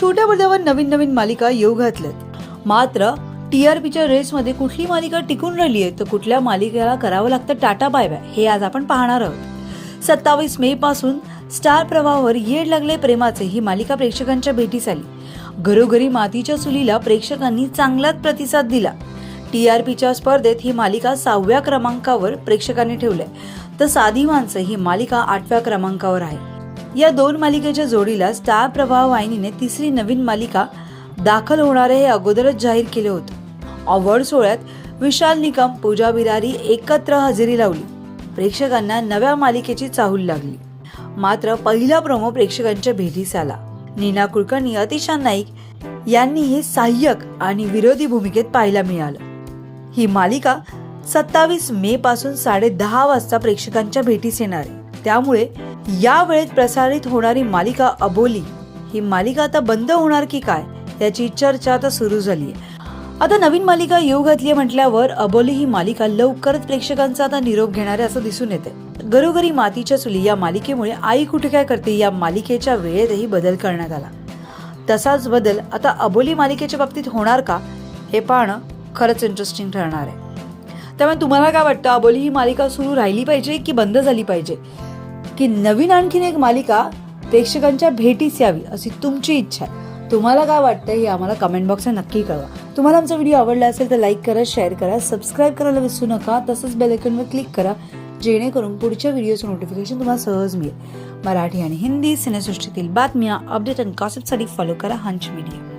छोट्या पडद्यावर नवीन नवीन मालिका येऊ घातल्यात. मात्र टीआरपीच्या रेसमध्ये कुठली मालिका टिकून राहिली आहे तर कुठल्या मालिकेला करावं लागतं टाटा बाय बाय हे आज आपण पाहणार आहोत. सत्तावीस मे पासून स्टार प्रवाहावर येड लागले प्रेमाचे ही मालिका प्रेक्षकांच्या भेटीस आली. घरोघरी मातीच्या चुलीला प्रेक्षकांनी चांगलाच प्रतिसाद दिला. टीआरपीच्या स्पर्धेत ही मालिका सहाव्या क्रमांकावर प्रेक्षकांनी ठेवली तर साधी माणसं ही मालिका आठव्या क्रमांकावर आहे. या दोन मालिकेच्या जोडीला स्टार प्रभाव वाहिनीने तिसरी नवीन मालिका दाखल होणार हे अगोदरच जाहीर केले होते. अवॉर्ड सोहळ्यात विशाल निकम पूजा बिरारी एकत्र हजेरी लावली. प्रेक्षकांना नव्या मालिकेची चाहूल लागली. मात्र पहिला प्रोमो प्रेक्षकांच्या भेटीस आला. नीना कुलकर्णी अतिशा नाईक यांनी हे सहाय्यक आणि विरोधी भूमिकेत पाहायला मिळालं. ही मालिका सत्तावीस मे पासून साडे दहा वाजता प्रेक्षकांच्या भेटीस येणार आहे. त्यामुळे या वेळेत प्रसारित होणारी मालिका अबोली ही मालिका आता बंद होणार की काय याची चर्चा आता सुरू झाली आहे आता नवीन मालिका येऊ घातली म्हटल्यावर अबोली ही मालिका लवकरच प्रेक्षकांचा आता निरोप घेणारे असं दिसून येते घरोघरी मातीच्या चुली या मालिकेमुळे आई कुठे काय करते या मालिकेच्या वेळेतही बदल करण्यात आला. तसाच बदल आता अबोली मालिकेच्या बाबतीत होणार का हे पाहणं खरंच इंटरेस्टिंग ठरणार आहे. त्यामुळे तुम्हाला काय वाटतं? अबोली ही मालिका सुरू राहिली पाहिजे की बंद झाली पाहिजे? की नवीन आणखीन एक मालिका प्रेक्षकांच्या भेटीस यावी अशी तुमची इच्छा आहे. तुम्हाला काय वाटतं हे आम्हाला कमेंट बॉक्सला नक्की कळवा. तुम्हाला आमचा व्हिडिओ आवडला असेल तर लाईक करा शेअर करा सबस्क्राईब करायला विसरू नका. तसंच बेलायकनवर क्लिक करा जेणेकरून पुढच्या व्हिडिओचं नोटिफिकेशन तुम्हाला सहज मिळेल. मराठी आणि हिंदी सिनेसृष्टीतील बातम्या अपडेट आणि गॉसिपसाठी फॉलो करा हंच मीडिया